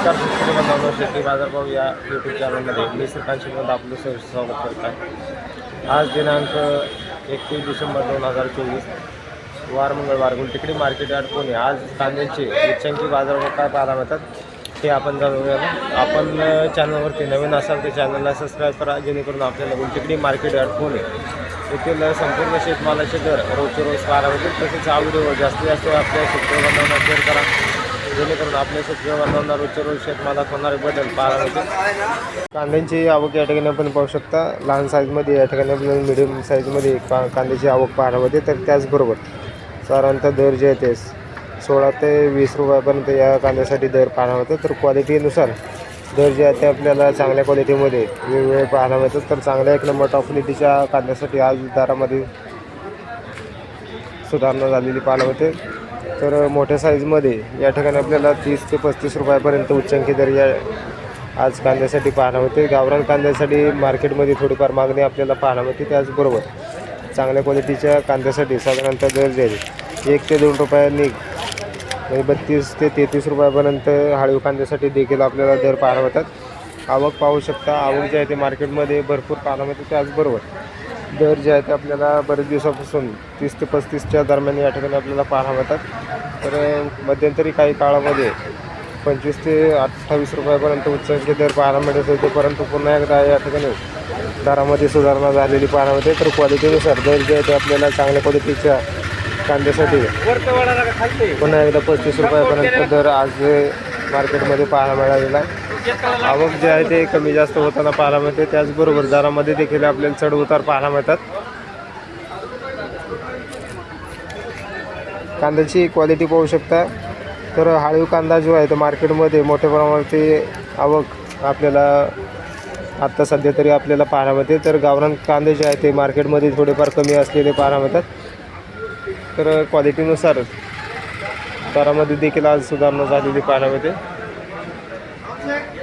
नमस्कार शेतकरी शेती बाजारभाव या यूट्यूब चॅनलमध्ये मी श्रीकांत आपलं सहर्ष स्वागत करत आहे आज दिनांक एकतीस डिसेंबर दोन हजार चोवीस वार मंगळवार गुलटिकडी मार्केट यार्ड पुणे. आज कांद्याचे उच्चांकी बाजारभाव काय पाहायला मिळतात ते आपण जाणून आपण चॅनलवरती नवीन असाल तर चॅनलला सबस्क्राईब करा जेणेकरून आपल्याला गुलटिकडी मार्केट यार्ड पुणे येथील संपूर्ण शेतमालाचे दर रोजचे रोज पाहायला मिळतील. तसेच हा व्हिडिओ जास्तीत जास्त आपल्या शेतकरी बांधवांना शेअर करा. जेणेकरून आपल्या शेतकरी रोजच्या रोज शेतमालात होणारे बदल पाहायला मिळतील. कांद्यांची आवक या ठिकाणी आपण पाहू शकता. लहान साईजमध्ये या ठिकाणी आपल्याला मिडियम साईजमध्ये का कांद्याची आवक पाहायला मिळते. तर त्याचबरोबर साधारणतः दर जे आहे ते सोळा ते वीस रुपयापर्यंत या कांद्यासाठी दर पाहायला मिळतो. तर क्वालिटीनुसार दर जे आहे ते आपल्याला चांगल्या क्वालिटीमध्ये वेगवेगळे पाहायला मिळतात. तर चांगल्या एक नंबर टॉप क्वालिटीच्या कांद्यासाठी आज दरामध्ये सुधारणा झालेली पाहायला मिळते. तर मोठ्या साईजमध्ये या ठिकाणी आपल्याला तीस ते पस्तीस रुपयापर्यंत उच्चांकी दर या आज कांद्यासाठी पाहायला होते गावरान कांद्यासाठी मार्केटमध्ये थोडीफार मागणी आपल्याला पाहायला होती त्याचबरोबर चांगल्या क्वालिटीच्या कांद्यासाठी साधारणतः दर जे एक ते दोन रुपयांनी म्हणजे बत्तीस ते तेहतीस रुपयापर्यंत हळीव कांद्यासाठी देखील आपल्याला दर पाहायला होतात. आवक पाहू शकता आवक जे आहे ते मार्केटमध्ये भरपूर पाहायला मिळते त्याचबरोबर दर जे आहे ते आपल्याला बरेच दिवसापासून तीस ते पस्तीसच्या दरम्यान या ठिकाणी आपल्याला पाहायला मिळतात. तर मध्यंतरी काही काळामध्ये पंचवीस ते अठ्ठावीस रुपयापर्यंत उच्चांकी दर पाहायला मिळत होते. परंतु पुन्हा एकदा या ठिकाणी दरामध्ये सुधारणा झालेली पाहायला मिळते. तर क्वालिटीनुसार दर जे आहे ते आपल्याला चांगल्या क्वालिटीच्या कांद्यासाठी पुन्हा एकदा पस्तीस रुपयापर्यंत दर आज मार्केटमध्ये पाहायला मिळालेला आहे. आवक जे आहे ते कमी जास्त होताना पाहायला मिळते. त्याचबरोबर दरामध्ये देखील आपल्याला चढ उतार पाहायला मिळतात. कांद्याची क्वालिटी पाहू शकता. तर हाळीव कांदा जो आहे तो मार्केटमध्ये मोठ्या प्रमाणावरती आवक आपल्याला आत्ता सध्या तरी आपल्याला पाहायला मिळते. तर गावरान कांदे जे आहे ते मार्केटमध्ये थोडेफार कमी असलेले पाहायला मिळतात. तर क्वालिटीनुसार दरामध्ये देखील आज सुधारणा झालेली पाहायला मिळते. আছে